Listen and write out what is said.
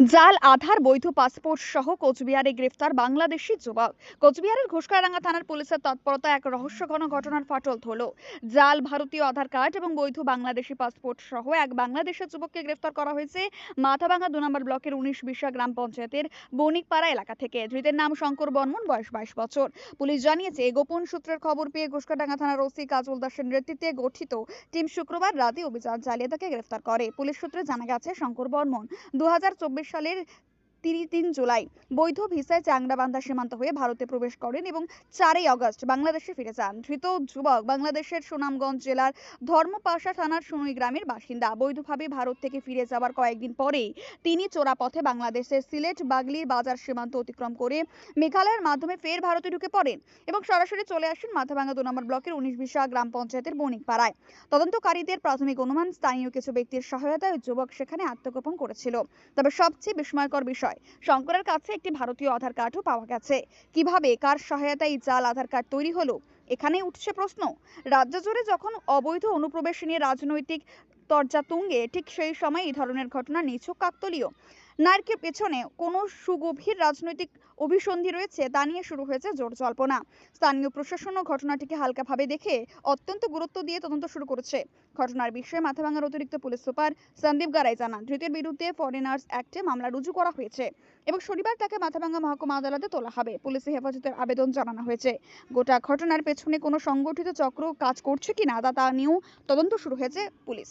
জাল, আধার, বৈধ পাসপোর্ট সহ কোচবিহারে গ্রেফতার বাংলাদেশি যুবক। কোচবিহারের ঘোষকারাঙ্গা থানার পুলিশের তৎপরতা এক রহস্যঘন ঘটনার ফাটল ধরল। জাল, ভারতীয় আধার কার্ড এবং বৈধ বাংলাদেশি পাসপোর্ট সহ এক বাংলাদেশের যুবককে গ্রেফতার করা হয়েছে মাথাভাঙ্গা দু নম্বর ব্লকের উনিশ বিশা গ্রাম পঞ্চায়েতের বণিকপাড়া এলাকা থেকে। ধৃতের নাম শঙ্কর বর্মন, বয়স বাইশ বছর। পুলিশ জানিয়েছে, গোপন সূত্রের খবর পেয়ে ঘোষকাডাঙ্গা থানার ওসি কাজল দাসের নেতৃত্বে গঠিত টিম শুক্রবার রাতে অভিযান চালিয়ে তাকে গ্রেফতার করে। পুলিশ সূত্রে জানা গেছে, শঙ্কর বর্মন দু হাজার চব্বিশ সালের তিরিশ তিন জুলাই। বৈধ ভিসায় চাংড়াবান্ধা সীমান্ত হয়ে ভারতে প্রবেশ করেন এবং চারই আগস্ট বাংলাদেশে ফিরে যান। ধৃত যুবক বাংলাদেশের সুনামগঞ্জ জেলার ধর্মপাশা থানার সুনুই গ্রামের বাসিন্দা। বৈধভাবে ভারত থেকে ফিরে যাওয়ার কয়েকদিন পরেই তিনি চোরাপথে বাংলাদেশের সিলেট বাগলির বাজার সীমান্ত অতিক্রম করে মেঘালয়ের মাধ্যমে ফের ভারতে ঢুকে পড়েন এবং সরাসরি চলে আসেন মাথাভাঙ্গা দু নম্বর ব্লকের উনিশ বিশা গ্রাম পঞ্চায়েতের বণিকপাড়ায়। তদন্তকারীদের প্রাথমিক অনুমান, স্থানীয় কিছু ব্যক্তির সহায়তায় যুবক সেখানে আত্মগোপন করেছিল। তবে সবচেয়ে বিস্ময়কর বিষয় শঙ্করের কাছে একটি ভারতীয় আধার কার্ডও পাওয়া গেছে। কীভাবে, কার সহায়তায় এই জাল আধার কার্ড তৈরি হলো? এখানে উঠছে প্রশ্ন। রাজ্য জুড়ে যখন অবৈধ অনুপ্রবেশ নিয়ে রাজনৈতিক তরজা তুঙ্গে, ঠিক সেই সময় এই ধরনের ঘটনা নিছক কাকতলীয়। নারকের পেছনে কোনো সুগভীর রাজনৈতিক অভিসন্ধি রয়েছে তা নিয়ে শুরু হয়েছে জোর জল্পনা। স্থানীয় প্রশাসনও ঘটনাটিকে হালকাভাবে দেখে অত্যন্ত গুরুত্ব দিয়ে তদন্ত শুরু করেছে। ঘটনার বিষয়ে মাথাভাঙার অতিরিক্ত পুলিশ সুপার সন্দীপ গারাই জানান, ধৃতের বিরুদ্ধে ফরেনার্স অ্যাক্টে মামলা রুজু করা হয়েছে এবং শনিবার তাকে মাথাভাঙ্গা মহকুমা আদালতে তোলা হবে। পুলিশি হেফাজতের আবেদন জানানো হয়েছে। গোটা ঘটনার পেছনে কোনো সংগঠিত চক্র কাজ করছে কিনা তা নিয়েও তদন্ত শুরু হয়েছে পুলিশ।